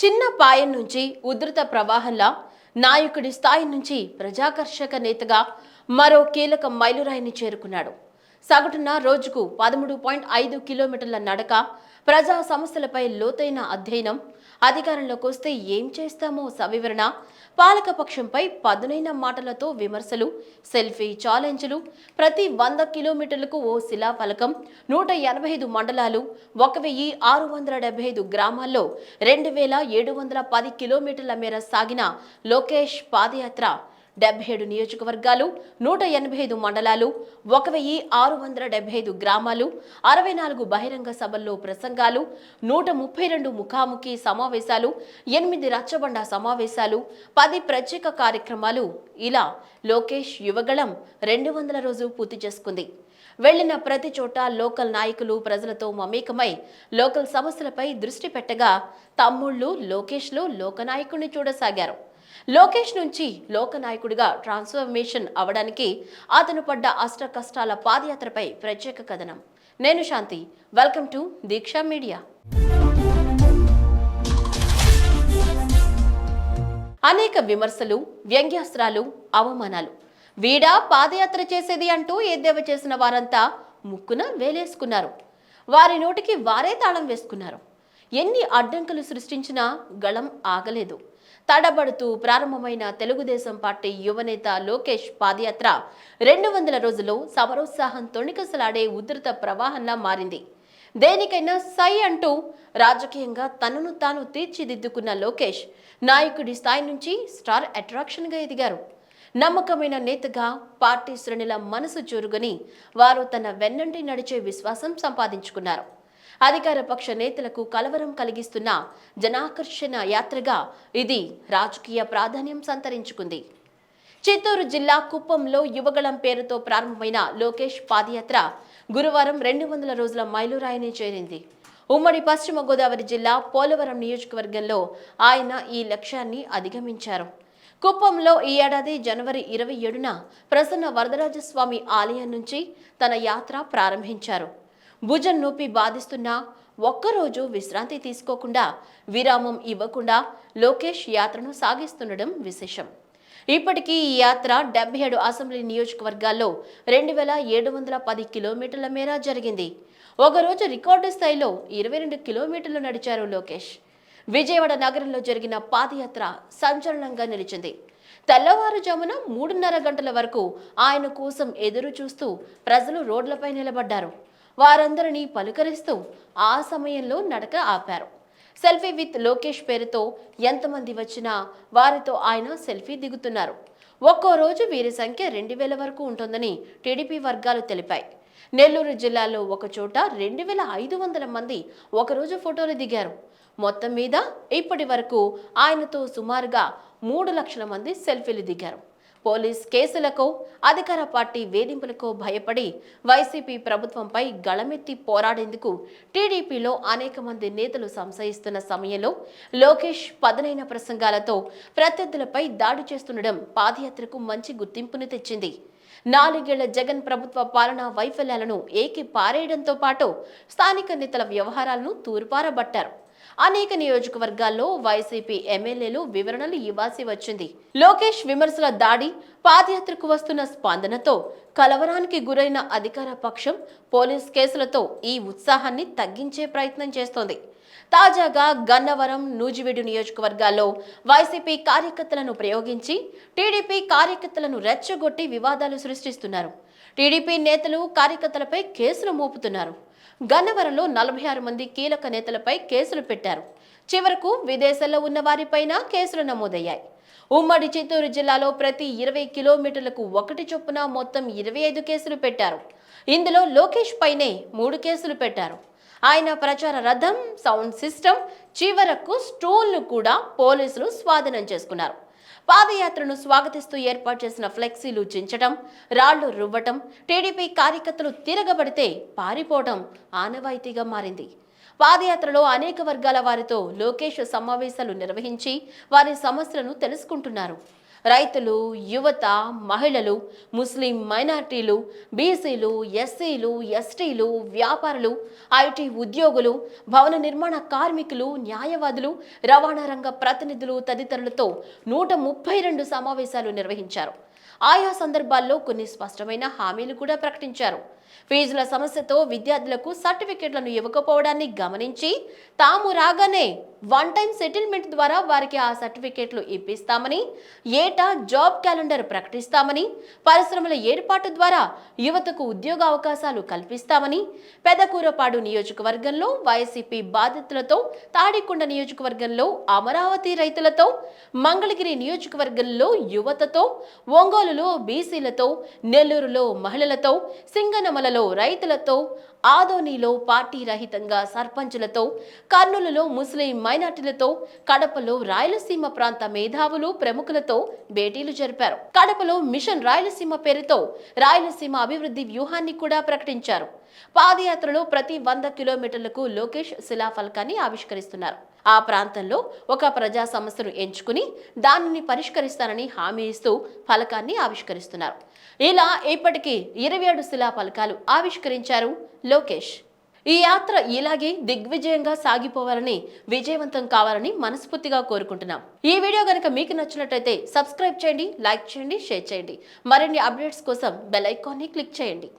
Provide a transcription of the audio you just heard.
చిన్న పాయం నుంచి ఉధృత ప్రవాహంలా నాయకుడి స్థాయి నుంచి ప్రజాకర్షక నేతగా మరో కీలక మైలురాయిని చేరుకున్నాడు. సగటున రోజుకు పదమూడు పాయింట్ ఐదు కిలోమీటర్ల నడక ప్రజా సమస్యలపై లోతైన అధ్యయనం అధికారంలోకి వస్తే ఏం చేస్తామో సవివరణ. పాలకపక్షంపై పదునైన మాటలతో విమర్శలు సెల్ఫీ ఛాలెంజ్లు ప్రతి వంద కిలోమీటర్లకు ఓ శిలాఫలకం నూట ఎనభై ఐదు మండలాలు ఒక వెయ్యి ఆరు వందల డెబ్బై ఐదు గ్రామాల్లో రెండు వేల ఏడు వందల పది కిలోమీటర్ల మేర సాగిన లోకేష్ పాదయాత్ర. డెబ్బై ఏడు నియోజకవర్గాలు నూట ఎనభై ఐదు మండలాలు ఒక వెయ్యి ఆరు వందల డెబ్బై ఐదు గ్రామాలు అరవై నాలుగు బహిరంగ సభల్లో ప్రసంగాలు నూట ముప్పై రెండు ముఖాముఖి సమావేశాలు ఎనిమిది రచ్చబండ సమావేశాలు పది ప్రత్యేక కార్యక్రమాలు. ఇలా లోకేష్ యువగళం రెండు వందల రోజు పూర్తి చేసుకుంది. వెళ్ళిన ప్రతి చోట లోకల్ నాయకులు ప్రజలతో మమేకమై లోకల్ సమస్యలపై దృష్టి పెట్టగా తమ్ముళ్ళు లోకేష్లు లోకనాయకుడిని చూడసాగారు. లోకేష్ నుంచి లోకనాయకుడిగా ట్రాన్స్ఫర్మేషన్ అవడానికి అతను పడ్డ అష్ట కష్టాల పాదయాత్రపై ప్రత్యేక కథనం. నేను Shanti. Welcome to Deeksha media. అనేక విమర్శలు వ్యంగ్యాస్త్రాలు అవమానాలు. వీడా పాదయాత్ర చేసేది అంటూ ఎద్దేవా చేసిన వారంతా ముక్కున వేలేసుకున్నారు. వారి నోటికి వారే తాళం వేసుకున్నారు. ఎన్ని అడ్డంకులు సృష్టించినా గళం ఆగలేదు. తడబడుతూ ప్రారంభమైన తెలుగుదేశం పార్టీ యువనేత లోకేష్ పాదయాత్ర రెండు వందల రోజుల్లో సమరోత్సాహం తొణికసలాడే ఉధృత ప్రవాహంలా మారింది. దేనికైనా సై అంటూ రాజకీయంగా తనను తాను తీర్చిదిద్దుకున్న లోకేష్ నాయకుడి స్థాయి నుంచి స్టార్ అట్రాక్షన్గా ఎదిగారు. నమ్మకమైన నేతగా పార్టీ శ్రేణుల మనసు చూరుగని వారు తన వెన్నంటి నడిచే విశ్వాసం సంపాదించుకున్నారు. అధికార పక్ష నేతలకు కలవరం కలిగిస్తున్న జనాకర్షణ యాత్రగా ఇది రాజకీయ ప్రాధాన్యం సంతరించుకుంది. చిత్తూరు జిల్లా కుప్పంలో యువగళం పేరుతో ప్రారంభమైన లోకేష్ పాదయాత్ర గురువారం రెండు వందల రోజుల మైలురాయిని చేరింది. ఉమ్మడి పశ్చిమ గోదావరి జిల్లా పోలవరం నియోజకవర్గంలో ఆయన ఈ లక్ష్యాన్ని అధిగమించారు. కుప్పంలో ఈ ఏడాది జనవరి ఇరవై ఏడున ప్రసన్న వరదరాజస్వామి ఆలయం నుంచి తన యాత్ర ప్రారంభించారు. భుజం నొప్పి బాధిస్తున్నా ఒక్కరోజు విశ్రాంతి తీసుకోకుండా విరామం ఇవ్వకుండా లోకేష్ యాత్రను సాగిస్తుండడం విశేషం. ఇప్పటికీ ఈ యాత్ర డెబ్బై ఏడు అసెంబ్లీ నియోజకవర్గాల్లో రెండు వేల ఏడు వందల పది కిలోమీటర్ల మేర జరిగింది. ఒకరోజు రికార్డు స్థాయిలో ఇరవై రెండు కిలోమీటర్లు నడిచారు లోకేష్. విజయవాడ నగరంలో జరిగిన పాదయాత్ర సంచలనంగా నిలిచింది. తెల్లవారుజామున మూడున్నర గంటల వరకు ఆయన కోసం ఎదురు చూస్తూ ప్రజలు రోడ్లపై నిలబడ్డారు. వారందరినీ పలుకరిస్తూ ఆ సమయంలో నడక ఆపారు. సెల్ఫీ విత్ లోకేష్ పేరుతో ఎంతమంది వచ్చినా వారితో ఆయన సెల్ఫీ దిగుతున్నారు. ఒక్కో రోజు వీరి సంఖ్య రెండు వేల వరకు ఉంటుందని టీడీపీ వర్గాలు తెలిపాయి. నెల్లూరు జిల్లాలో ఒక చోట రెండు వేల ఐదు వందల మంది ఒకరోజు ఫోటోలు దిగారు. మొత్తం మీద ఇప్పటి వరకు ఆయనతో సుమారుగా మూడు లక్షల మంది సెల్ఫీలు దిగారు. పోలీస్ కేసులకు అధికార పార్టీ వేధింపులకు భయపడి వైసీపీ ప్రభుత్వంపై గళమెత్తి పోరాడేందుకు టీడీపీలో అనేక మంది నేతలు సంశయిస్తున్న సమయంలో లోకేష్ పదునైన ప్రసంగాలతో ప్రత్యర్థులపై దాడి చేస్తుండడం పాదయాత్రకు మంచి గుర్తింపును తెచ్చింది. నాలుగేళ్ళ జగన్ ప్రభుత్వ పాలనా వైఫల్యాలను ఏకి పారేయడంతో పాటు స్థానిక నేతల వ్యవహారాలను తూర్పారబట్టారు. అనేక నియోజకవర్గాల్లో వైసీపీ ఎమ్మెల్యేలు వివరణలు ఇవ్వాల్సి వచ్చింది. లోకేష్ విమర్శల దాడి పాదయాత్రకు వస్తున్న స్పందనతో కలవరానికి గురైన అధికార పక్షం పోలీస్ కేసులతో ఈ ఉత్సాహాన్ని తగ్గించే ప్రయత్నం చేస్తోంది. తాజాగా గన్నవరం నూజివీడు నియోజకవర్గాల్లో వైసీపీ కార్యకర్తలను ప్రయోగించి టీడీపీ కార్యకర్తలను రెచ్చగొట్టి వివాదాలు సృష్టిస్తున్నారు. టీడీపీ నేతలు కార్యకర్తలపై కేసులు మోపుతున్నారు. గన్నవరంలో నలభై ఆరు మంది కీలక నేతలపై కేసులు పెట్టారు. చివరకు విదేశాల్లో ఉన్న వారిపైన కేసులు నమోదయ్యాయి. ఉమ్మడి చిత్తూరు జిల్లాలో ప్రతి ఇరవై కిలోమీటర్లకు ఒకటి చొప్పున మొత్తం ఇరవై ఐదు కేసులు పెట్టారు. ఇందులో లోకేష్ పైనే మూడు కేసులు పెట్టారు. ఆయన ప్రచార రథం సౌండ్ సిస్టమ్ చివరకు స్టోన్లు కూడా పోలీసులు స్వాధీనం చేసుకున్నారు. పాదయాత్రను స్వాగతిస్తూ ఏర్పాటు చేసిన ఫ్లెక్సీలు చించటం రాళ్ళు రువ్వటం టీడీపీ కార్యకర్తలు తిరగబడితే పారిపోవడం ఆనవాయితీగా మారింది. పాదయాత్రలో అనేక వర్గాల వారితో లోకేష్ సమావేశాలు నిర్వహించి వారి సమస్యలను తెలుసుకుంటున్నారు. రైతులు యువత మహిళలు ముస్లిం మైనార్టీలు బీసీలు ఎస్సీలు ఎస్టీలు వ్యాపారులు ఐటీ ఉద్యోగులు భవన నిర్మాణ కార్మికులు న్యాయవాదులు రవాణా రంగ ప్రతినిధులు తదితరులతో నూట ముప్పై రెండు సమావేశాలు నిర్వహించారు. ఆయా సందర్భాల్లో కొన్ని స్పష్టమైన హామీలు కూడా ప్రకటించారు. ఫీజుల సమస్యతో విద్యార్థులకు సర్టిఫికెట్లను ఇవ్వకపోవడాన్ని గమనించి తాము రాగానే వన్ టైం సెటిల్మెంట్ ద్వారా వారికి ఆ సర్టిఫికెట్లు ఇప్పిస్తామని ఏటా జాబ్ క్యాలెండర్ ప్రకటిస్తామని పరిశ్రమల ఏర్పాటు ద్వారా యువతకు ఉద్యోగ అవకాశాలు కల్పిస్తామని పెదకూరపాడు నియోజకవర్గంలో వైసీపీ బాధితులతో తాడికొండ నియోజకవర్గంలో అమరావతి రైతులతో మంగళగిరి నియోజకవర్గంలో యువతతో ఒంగోలులో బీసీలతో నెల్లూరులో మహిళలతో సింగనమ సింగనమలలో రైతులతో ఆదోనిలో పార్టీ రహితంగా సర్పంచులతో కర్నూలులో ముస్లిం మైనార్టీలతో కడపలో రాయలసీమ ప్రాంత మేధావులు ప్రముఖులతో భేటీలు జరిపారు. కడపలో మిషన్ రాయలసీమ పేరుతో రాయలసీమ అభివృద్ధి వ్యూహాన్ని కూడా ప్రకటించారు. పాదయాత్రలో ప్రతి వంద కిలోమీటర్లకు లోకేష్ శిలాఫలకాన్ని ఆవిష్కరిస్తున్నారు. ఆ ప్రాంతంలో ఒక ప్రజా సమస్యను ఎంచుకుని దానిని పరిష్కరిస్తానని హామీ ఇస్తూ ఫలకాన్ని ఆవిష్కరిస్తున్నారు. ఇలా ఇప్పటికీ ఇరవై ఏడు శిలా ఫలకాలు ఆవిష్కరించారు లోకేష్. ఈ యాత్ర ఇలాగే దిగ్విజయంగా సాగిపోవాలని విజయవంతం కావాలని మనస్ఫూర్తిగా కోరుకుంటున్నాం. ఈ వీడియో కనుక మీకు నచ్చినట్లయితే సబ్స్క్రైబ్ చేయండి లైక్ చేయండి షేర్ చేయండి. మరిన్ని అప్డేట్స్ కోసం బెల్ ఐకాన్ని క్లిక్ చేయండి.